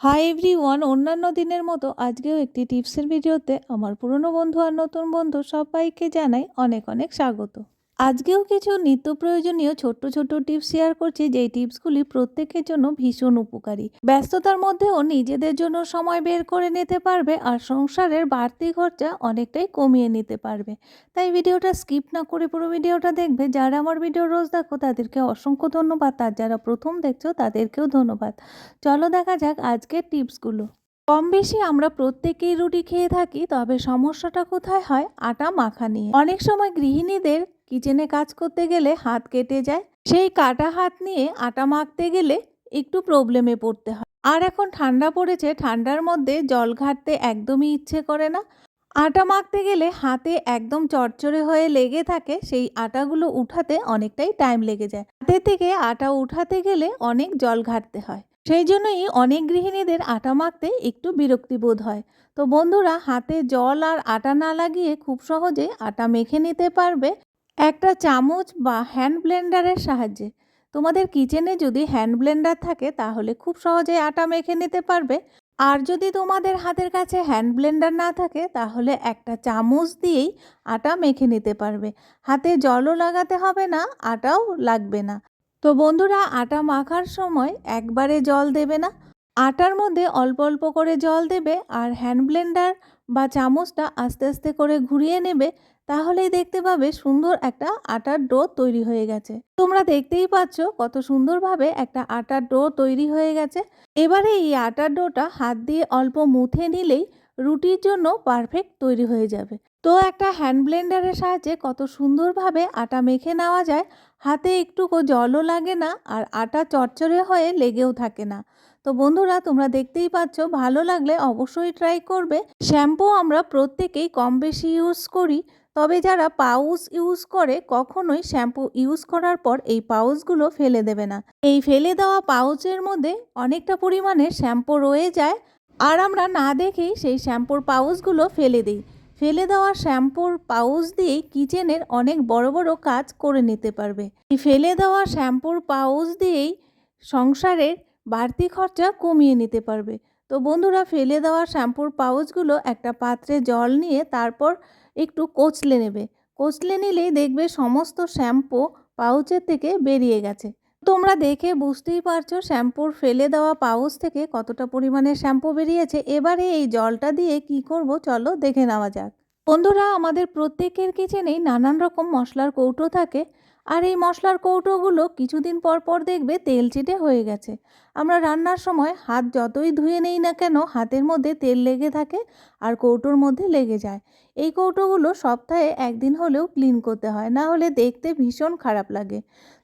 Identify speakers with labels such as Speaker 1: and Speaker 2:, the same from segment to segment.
Speaker 1: Hi everyone অন্যান্য দিনের মতো আজকেও একটি টিপসের ভিডিওতে আমার পুরনো বন্ধু আর নতুন বন্ধু সবাইকে জানাই অনেক অনেক স্বাগত। আজকেও কিছু নিত্য প্রয়োজনীয় ছোট্ট ছোট্ট টিপস শেয়ার করছি, যেই টিপসগুলি প্রত্যেকের জন্য ভীষণ উপকারী। ব্যস্ততার মধ্যেও নিজেদের জন্য সময় বের করে নিতে পারবে আর সংসারের বাড়তি খরচা অনেকটাই কমিয়ে নিতে পারবে। তাই ভিডিওটা স্কিপ না করে পুরো ভিডিওটা দেখবে। যারা আমার ভিডিও রোজ দেখো, তাদেরকে অসংখ্য ধন্যবাদ। আর যারা প্রথম দেখছ, তাদেরকেও ধন্যবাদ। চলো দেখা যাক আজকের টিপসগুলো। কম বেশি আমরা প্রত্যেকেই রুটি খেয়ে থাকি, তবে সমস্যাটা কোথায় হয়? আটা মাখা নিয়ে। অনেক সময় গৃহিণীদের কিচেনে কাজ করতে গেলে হাত কেটে যায়। সেই কাটা হাত নিয়ে আটা মাখতে গেলে একটু প্রবলেমে পড়তে হয়। আর এখন ঠান্ডা পড়েছে, ঠান্ডার মধ্যে জল ঘাটতে একদমই ইচ্ছে করে না। আটা মাখতে গেলে হাতে একদম চড়চড়ে হয়ে লেগে থাকে, সেই আটাগুলো উঠাতে অনেকটাই টাইম লেগে যায়। হাতে থেকে আটা উঠাতে গেলে অনেক জল ঘাটতে হয়। সেই জন্যই অনেক গৃহিণীদের আটা মাখতে একটু বিরক্তি বোধ হয়। তো বন্ধুরা, হাতে জল আর আটা না লাগিয়ে খুব সহজে আটা মেখে নিতে পারবে। একটা চামচ বা হ্যান্ড ব্লেন্ডারের সাহায্যে। তোমাদের কিচেনে যদি হ্যান্ড ব্লেন্ডার থাকে, তাহলে খুব সহজে আটা মেখে নিতে পারবে। আর যদি তোমাদের হাতের কাছে হ্যান্ড ব্লেন্ডার না থাকে, তাহলে একটা চামচ দিয়েই আটা মেখে নিতে পারবে। হাতে জলও লাগাতে হবে না, আটাও লাগবে না। তো বন্ধুরা, আটা মাখার সময় একবারে জল দেবে না। আটার মধ্যে অল্প অল্প করে জল দেবে আর হ্যান্ড ব্লেন্ডার বা চামচটা আস্তে আস্তে করে ঘুরিয়ে নেবে। তাহলেই দেখতে পাবে সুন্দর একটা আটার ডো তৈরি হয়ে গেছে। তোমরা দেখতেই পাচ্ছ কত সুন্দরভাবে একটা আটার ডো তৈরি হয়ে গেছে। এবারে এই আটার ডোটা হাত দিয়ে অল্প মুথে নিলেই রুটির জন্য পারফেক্ট তৈরি হয়ে যাবে। তো একটা হ্যান্ড ব্লেন্ডারের সাহায্যে কত সুন্দরভাবে আটা মেখে নেওয়া যায়। হাতে একটুকু জলও লাগে না আর আটা চচ্চড়ে হয়ে লেগেও থাকে না। তো বন্ধুরা, তোমরা দেখতেই পাচ্ছ ভালো লাগলে অবশ্যই ট্রাই করবে। শ্যাম্পু আমরা প্রত্যেকেই কম বেশি ইউজ করি। তবে যারা পাউচ ইউজ করে কখনোই শ্যাম্পু ইউজ করার পর এই পাউচগুলো ফেলে দেবে না। এই ফেলে দেওয়া পাউচের মধ্যে অনেকটা পরিমাণে শ্যাম্পু রয়ে যায় আর আমরা না দেখেই সেই শ্যাম্পুর পাউচগুলো ফেলে দিই। ফেলে দেওয়া শ্যাম্পুর পাউচ দিয়েই কিচেনের অনেক বড় বড় কাজ করে নিতে পারবে। এই ফেলে দেওয়া শ্যাম্পুর পাউচ দিয়েই সংসারের বাড়তি খরচা কমিয়ে নিতে পারবে। তো বন্ধুরা, ফেলে দেওয়া শ্যাম্পুর পাউচগুলো একটা পাত্রে জল নিয়ে তারপর একটু কোচলে নেবে। কোচলে নিলেই দেখবে সমস্ত শ্যাম্পু পাউচের থেকে বেরিয়ে গেছে। তোমরা দেখে বুঝতেই পারছ শ্যাম্পুর ফেলে দেওয়া পাউচ থেকে কতটা পরিমাণে শ্যাম্পু বেরিয়েছে। এবারে এই জলটা দিয়ে কি করব চলো দেখে নেওয়া যাক। বন্ধুরা, আমাদের প্রত্যেকের কিচেনেই নানান রকম মশলার কৌটো থাকে। আর এই মশলার কৌটোগুলো কিছুদিন পর পর দেখবে তেল চিটে হয়ে গেছে। আমরা রান্নার সময় হাত যতই ধুয়ে নেই না কেন হাতের মধ্যে তেল লেগে থাকে আর কৌটোর মধ্যে লেগে যায়। এই কৌটোগুলো সপ্তাহে একদিন হলেও ক্লিন করতে হয়, না হলে দেখতে ভীষণ খারাপ লাগে।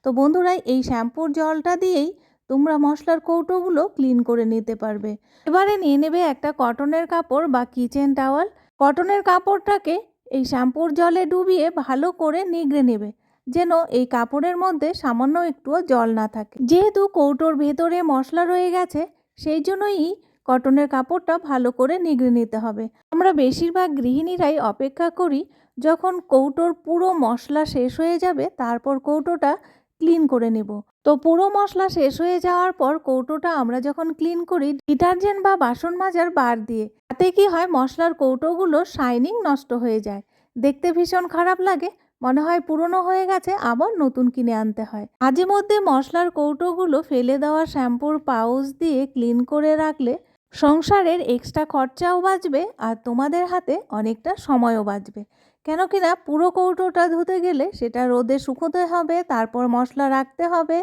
Speaker 1: তো বন্ধুরা, এই শ্যাম্পুর জলটা দিয়েই তোমরা মশলার কৌটোগুলো ক্লিন করে নিতে পারবে। এবারে নিয়ে নেবে একটা কটনের কাপড় বা কিচেন টাওয়াল। কটনের কাপড়টাকে এই শ্যাম্পুর জলে ডুবিয়ে ভালো করে নিগড়ে নেবে। যেন এই কাপড়ের মধ্যে সামান্য একটুও জল না থাকে। যেহেতু কৌটোর ভেতরে মশলা রয়ে গেছে, সেই জন্যই কটনের কাপড়টা ভালো করে নিগড়ে নিতে হবে। আমরা বেশিরভাগ গৃহিণীরাই অপেক্ষা করি যখন কৌটোর পুরো মশলা শেষ হয়ে যাবে, তারপর কৌটোটা ক্লিন করে নেব। তো পুরো মশলা শেষ হয়ে যাওয়ার পর কৌটোটা আমরা যখন ক্লিন করি, ডিটারজেন্ট বা বাসন মাজার বার দিয়ে, তাতে কি হয় মশলার কৌটোগুলো শাইনিং নষ্ট হয়ে যায়। দেখতে ভীষণ খারাপ লাগে মনে হয় পুরনো হয়ে গেছে, আবার নতুন কিনে আনতে হয়। মাঝে মধ্যে মশলার কৌটোগুলো ফেলে দেওয়া শ্যাম্পুর পাউচ দিয়ে ক্লিন করে রাখলে সংসারের এক্সট্রা খরচাও বাঁচবে আর তোমাদের হাতে অনেকটা সময়ও বাঁচবে। কেন কিনা পুরো কৌটোটা ধুতে গেলে সেটা রোদে শুকোতে হবে, তারপর মশলা রাখতে হবে,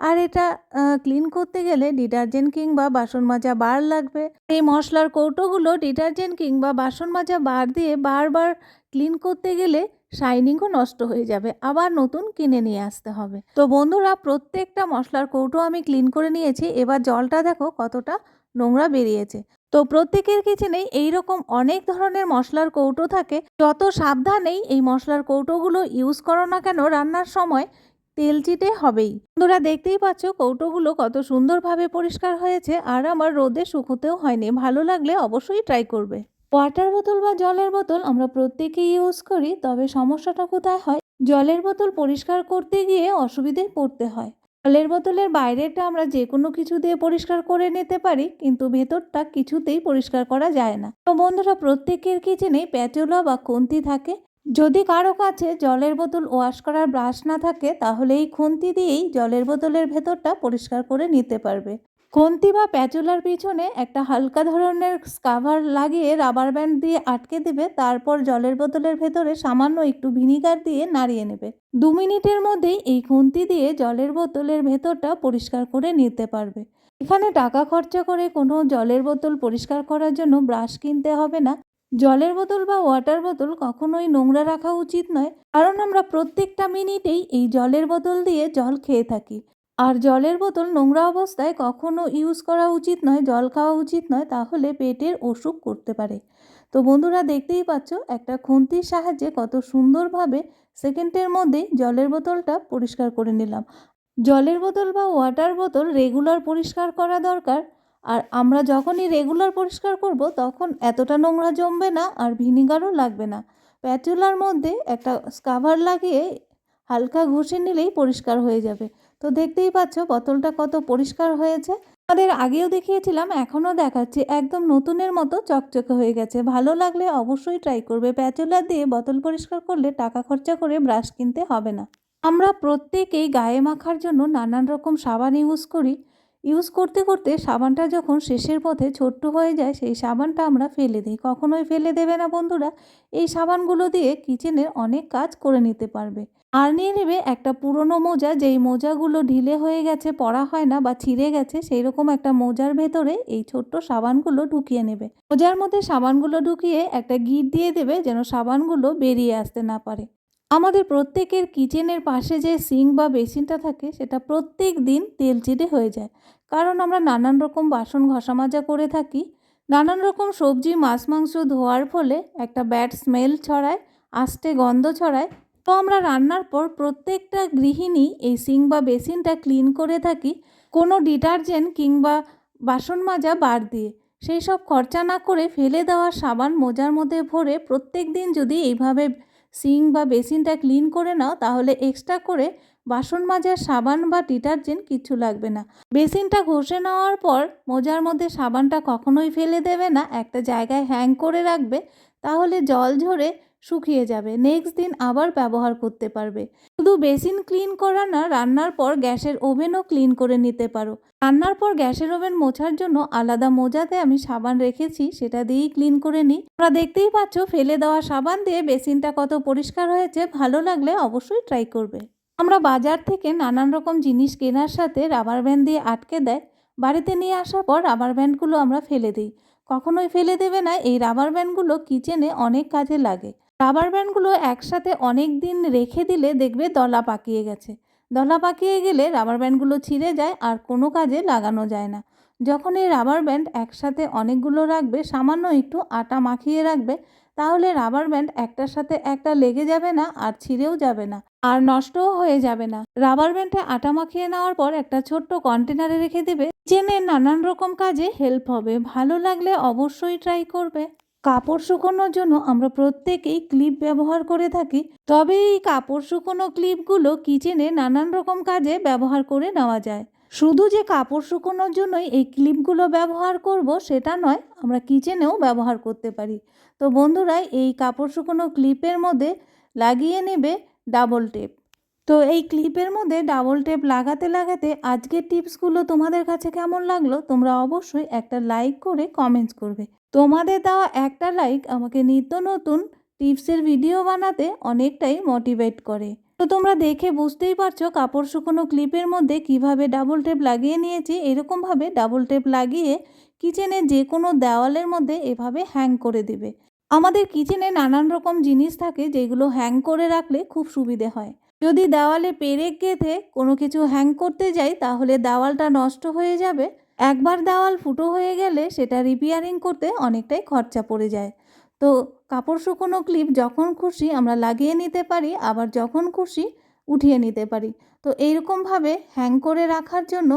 Speaker 1: আর এটা ক্লিন করতে গেলে ডিটারজেন্ট কিংবা বাসন মাজা বার লাগবে। এই মশলার কৌটোগুলো ডিটারজেন্ট কিংবা বাসন মাজা বার দিয়ে বারবার ক্লিন করতে গেলে শাইনিংও নষ্ট হয়ে যাবে, আবার নতুন কিনে নিয়ে আসতে হবে। তো বন্ধুরা, প্রত্যেকটা মশলার কৌটো আমি ক্লিন করে নিয়েছি। এবার জলটা দেখো কতটা নোংরা বেরিয়েছে। তো প্রত্যেকের কিচেনেই এইরকম অনেক ধরনের মশলার কৌটো থাকে। যত সাবধানেই এই মশলার কৌটোগুলো ইউজ করো না কেন, রান্নার সময় তেল চিটে হবেই। বন্ধুরা, দেখতেই পাচ্ছ কৌটোগুলো কত সুন্দরভাবে পরিষ্কার হয়েছে, আর আমার রোদে শুকোতেও হয়নি। ভালো লাগলে অবশ্যই ট্রাই করবে। ওয়াটার বোতল বা জলের বোতল আমরা প্রত্যেকেই ইউজ করি, তবে সমস্যাটা কোথায় হয়? জলের বোতল পরিষ্কার করতে গিয়ে অসুবিধায় পড়তে হয়। জলের বোতলের বাইরেটা আমরা যে কোনো কিছু দিয়ে পরিষ্কার করে নিতে পারি, কিন্তু ভেতরটা কিছুতেই পরিষ্কার করা যায় না। তো বন্ধুরা, প্রত্যেকের কিচেনে প্যাচুলা বা খুন্তি থাকে। যদি কারও কাছে জলের বোতল ওয়াশ করার ব্রাশ না থাকে, তাহলে এই খুন্তি দিয়েই জলের বোতলের ভেতরটা পরিষ্কার করে নিতে পারবে। খুন্তি বা প্যাচুলার পিছনে একটা হালকা ধরনের স্কাভার লাগিয়ে রাবার ব্যান্ড দিয়ে আটকে দেবে, তারপর জলের বোতলের ভেতরে সামান্য একটু ভিনিগার দিয়ে নাড়িয়ে নেবে। দু মিনিটের মধ্যেই এই খুন্তি দিয়ে জলের বোতলের ভেতরটা পরিষ্কার করে নিতে পারবে। এখানে টাকা খরচা করে কোনো জলের বোতল পরিষ্কার করার জন্য ব্রাশ কিনতে হবে না। জলের বোতল বা ওয়াটার বোতল কখনোই নোংরা রাখা উচিত নয়, কারণ আমরা প্রত্যেকটা মিনিটেই এই জলের বোতল দিয়ে জল খেয়ে থাকি। আর জলের বোতল নোংরা অবস্থায় কখনো ইউজ করা উচিত নয়, জল খাওয়া উচিত নয়, তাহলে পেটের অসুখ করতে পারে। তো বন্ধুরা দেখতেই পাচ্ছ, একটা খুন্তির সাহায্যে কত সুন্দরভাবে সেকেন্ডের মধ্যেই জলের বোতলটা পরিষ্কার করে নিলাম। জলের বোতল বা ওয়াটার বোতল রেগুলার পরিষ্কার করা দরকার, আর আমরা যখনই রেগুলার পরিষ্কার করব, তখন এতটা নোংরা জমবে না আর ভিনিগারও লাগবে না। প্যাচুলার মধ্যে একটা স্কাভার লাগিয়ে হালকা ঘষে নিলেই পরিষ্কার হয়ে যাবে। তো দেখতেই পাচ্ছ বোতলটা কত পরিষ্কার হয়েছে। আমাদের আগেও দেখিয়েছিলাম, এখনও দেখাচ্ছি। একদম নতুনের মতো চকচকে হয়ে গেছে। ভালো লাগলে অবশ্যই ট্রাই করবে। প্যাচুলার দিয়ে বোতল পরিষ্কার করলে টাকা খরচা করে ব্রাশ কিনতে হবে না। আমরা প্রত্যেকেই গায়ে মাখার জন্য নানান রকম সাবান ইউজ করি। ইউজ করতে করতে সাবানটা যখন শেষের পথে ছোট্ট হয়ে যায়, সেই সাবানটা আমরা ফেলে দিই। কখনোই ফেলে দেবে না বন্ধুরা। এই সাবানগুলো দিয়ে কিচেনের অনেক কাজ করে নিতে পারবে। আর নিয়ে নেবে একটা পুরনো মোজা, যেই মোজাগুলো ঢিলে হয়ে গেছে পরা হয় না বা ছিঁড়ে গেছে সেই রকম একটা মোজার ভেতরে এই ছোট্ট সাবানগুলো ঢুকিয়ে নেবে। মোজার মধ্যে সাবানগুলো ঢুকিয়ে একটা গিট দিয়ে দেবে, যেন সাবানগুলো বেরিয়ে আসতে না পারে। আমাদের প্রত্যেকের কিচেনের পাশে যে সিঙ্ক বা বেসিনটা থাকে, সেটা প্রত্যেক দিন তেল চিটে হয়ে যায়। কারণ আমরা নানান রকম বাসন ঘষা মাজা করে থাকি। নানান রকম সবজি, মাছ, মাংস ধোয়ার ফলে একটা ব্যাড স্মেল ছড়ায় আস্তে গন্ধ ছড়ায়। তো আমরা রান্নার পর প্রত্যেকটা গৃহিণী এই সিঙ্ক বা বেসিনটা ক্লিন করে থাকি, কোনো ডিটারজেন্ট কিংবা বাসন মাজা বার দিয়ে। সেই সব খরচা না করে ফেলে দেওয়া সাবান মোজার মধ্যে ভরে প্রত্যেক দিন যদি এইভাবে সিঙ্ক বা বেসিনটা ক্লিন করে নাও, তাহলে এক্সট্রা করে বাসন মাজার সাবান বা ডিটারজেন্ট কিছু লাগবে না। বেসিনটা ঘষে নেওয়ার পর মোজার মধ্যে সাবানটা কখনোই ফেলে দেবে না, একটা জায়গায় হ্যাং করে রাখবে, তাহলে জল ঝরে শুকিয়ে যাবে। নেক্সট দিন আবার ব্যবহার করতে পারবে। শুধু বেসিন ক্লিন করা না, রান্নার পর গ্যাসের ওভেনও ক্লিন করে নিতে পারো। রান্নার পর গ্যাসের ওভেন মোছার জন্য আলাদা মোজাতে আমি সাবান রেখেছি, সেটা দিয়েই ক্লিন করে নিই। তোমরা দেখতেই পাচ্ছ, ফেলে দেওয়া সাবান দিয়ে বেসিনটা কত পরিষ্কার হয়েছে। ভালো লাগলে অবশ্যই ট্রাই করবে। আমরা বাজার থেকে নানান রকম জিনিস কেনার সাথে রাবার ব্যান্ড দিয়ে আটকে দেয়। বাড়িতে নিয়ে আসার পর রাবার ব্যান্ডগুলো আমরা ফেলে দিই। কখনোই ফেলে দেবে না। এই রাবার ব্যান্ডগুলো কিচেনে অনেক কাজে লাগে। রাবার ব্যান্ডগুলো একসাথে অনেক দিন রেখে দিলে দেখবে দলা পাকিয়ে গেছে। দলা পাকিয়ে গেলে রাবার ব্যান্ডগুলো ছিঁড়ে যায় আর কোনো কাজে লাগানো যায় না। যখন এই রাবার ব্যান্ড একসাথে অনেকগুলো রাখবে, সামান্য একটু আটা মাখিয়ে রাখবে, তাহলে রাবার ব্যান্ড একটার সাথে একটা লেগে যাবে না আর ছিঁড়েও যাবে না আর নষ্টও হয়ে যাবে না। রাবার ব্যান্ডে আটা মাখিয়ে নেওয়ার পর একটা ছোট্ট কন্টেনারে রেখে দেবে। কিচেনে নানান রকম কাজে হেল্প হবে। ভালো লাগলে অবশ্যই ট্রাই করবে। কাপড় শুকোনোর জন্য আমরা প্রত্যেকেই ক্লিপ ব্যবহার করে থাকি। তবে এই কাপড় শুকোনো ক্লিপগুলো কিচেনে নানান রকম কাজে ব্যবহার করে নেওয়া যায়। শুধু যে কাপড় শুকোনোর জন্যই এই ক্লিপগুলো ব্যবহার করব সেটা নয়, আমরা কিচেনেও ব্যবহার করতে পারি। তো বন্ধুরা, এই কাপড় শুকোনো ক্লিপের মধ্যে লাগিয়ে নেবে ডাবল টেপ। তো এই ক্লিপের মধ্যে ডাবল টেপ লাগাতে লাগাতে আজকের টিপসগুলো তোমাদের কাছে কেমন লাগল তোমরা অবশ্যই একটা লাইক করে কমেন্টস করবে। তোমাদের দেওয়া একটা লাইক আমাকে নিত্য নতুন টিপসের ভিডিও বানাতে অনেকটাই মোটিভেট করে। তো তোমরা দেখে বুঝতেই পারছ কাপড় শুকোনো ক্লিপের মধ্যে কীভাবে ডাবল টেপ লাগিয়ে নিয়েছি এরকমভাবে ডাবল টেপ লাগিয়ে কিচেনে যে কোনো দেওয়ালের মধ্যে এভাবে হ্যাং করে দেবে। আমাদের কিচেনে নানান রকম জিনিস থাকে যেগুলো হ্যাং করে রাখলে খুব সুবিধে হয়। যদি দেওয়ালে পেরেক গেঁথে কোনো কিছু হ্যাং করতে যাই তাহলে দেওয়ালটা নষ্ট হয়ে যাবে। একবার দেওয়াল ফুটো হয়ে গেলে সেটা রিপেয়ারিং করতে অনেকটাই খরচা পড়ে যায়। তো কাপড় শুকোনো ক্লিপ যখন খুশি আমরা লাগিয়ে নিতে পারি, আবার যখন খুশি উঠিয়ে নিতে পারি। তো এইরকমভাবে হ্যাং করে রাখার জন্য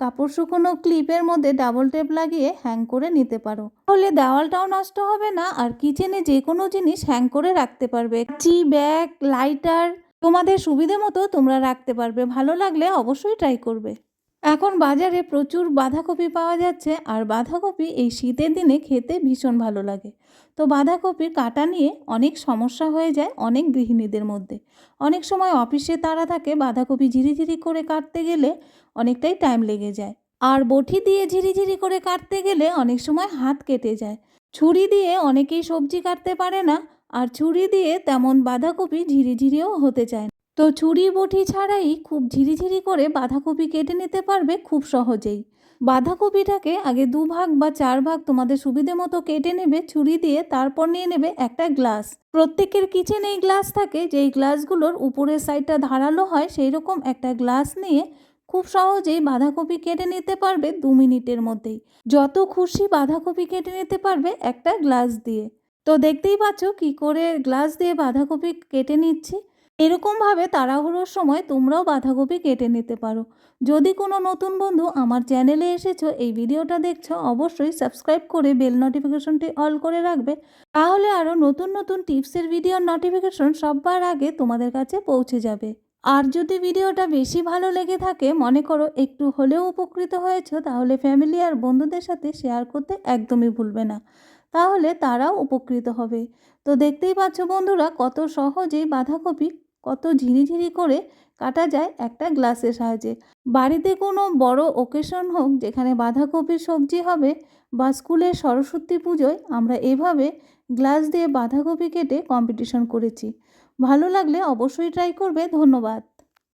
Speaker 1: কাপড় শুকোনো ক্লিপের মধ্যে ডাবল টেপ লাগিয়ে হ্যাং করে নিতে পারো। তাহলে দেওয়ালটাও নষ্ট হবে না, আর কিচেনে যে কোনো জিনিস হ্যাং করে রাখতে পারবে। চি ব্যাগ লাইটার তোমাদের সুবিধে মতো তোমরা রাখতে পারবে। ভালো লাগলে অবশ্যই ট্রাই করবে। এখন বাজারে প্রচুর বাঁধাকপি পাওয়া যাচ্ছে আর বাঁধাকপি এই শীতের দিনে খেতে ভীষণ ভালো লাগে। তো বাঁধাকপির কাটা নিয়ে অনেক সমস্যা হয়ে যায় অনেক গৃহিণীদের মধ্যে। অনেক সময় অফিসে তারা থাকে বাঁধাকপি ঝিরিঝিরি করে কাটতে গেলে অনেকটাই টাইম লেগে যায়। আর বটি দিয়ে ঝিরিঝিরি করে কাটতে গেলে অনেক সময় হাত কেটে যায়। ছুরি দিয়ে অনেকেই সবজি কাটতে পারে না আর ছুরি দিয়ে তেমন বাঁধাকপি ঝিরিঝিরিও হতে চায় না। তো ছুরি বটি ছাড়াই খুব ঝিরিঝিরি করে বাঁধাকপি কেটে নিতে পারবে খুব সহজেই। বাঁধাকপিটাকে আগে দু ভাগ বা চার ভাগ তোমাদের সুবিধে মতো কেটে নেবে, ছুরি দিয়ে তারপর নিয়ে নেবে একটা গ্লাস। প্রত্যেকের কিচেন এই গ্লাস থাকে, যেই গ্লাসগুলোর উপরের সাইডটা ধারালো হয় সেই রকম একটা গ্লাস নিয়ে খুব সহজেই বাঁধাকপি কেটে নিতে পারবে দু মিনিটের মধ্যেই। যত খুশি বাঁধাকপি কেটে নিতে পারবে একটা গ্লাস দিয়ে। তো দেখতেই পাচ্ছ কি করে গ্লাস দিয়ে বাঁধাকপি কেটে নিচ্ছি। এরকমভাবে তাড়াহুড়োর সময় তোমরাও বাঁধাকপি কেটে নিতে পারো। যদি কোনো নতুন বন্ধু আমার চ্যানেলে এসেছ, এই ভিডিওটা দেখছ, অবশ্যই সাবস্ক্রাইব করে বেল নোটিফিকেশনটি অল করে রাখবে। তাহলে আরও নতুন নতুন টিপসের ভিডিওর নোটিফিকেশন সবার আগে তোমাদের কাছে পৌঁছে যাবে। আর যদি ভিডিওটা বেশি ভালো লেগে থাকে, মনে করো একটু হলেও উপকৃত হয়েছো, তাহলে ফ্যামিলি আর বন্ধুদের সাথে শেয়ার করতে একদমই ভুলবে না। তাহলে তারাও উপকৃত হবে। তো দেখতেই পাচ্ছ বন্ধুরা, কত সহজেই বাঁধাকপি কত ঝিরিঝিরি করে কাটা যায় একটা গ্লাসের সাহায্যে। বাড়িতে কোনো বড় ওকেশন হোক, যেখানে বাঁধাকপির সবজি হবে বা স্কুলের সরস্বতী পুজোয়, আমরা এভাবে গ্লাস দিয়ে বাঁধাকপি কেটে কম্পিটিশন করেছি। ভালো লাগলে অবশ্যই ট্রাই করবে। ধন্যবাদ।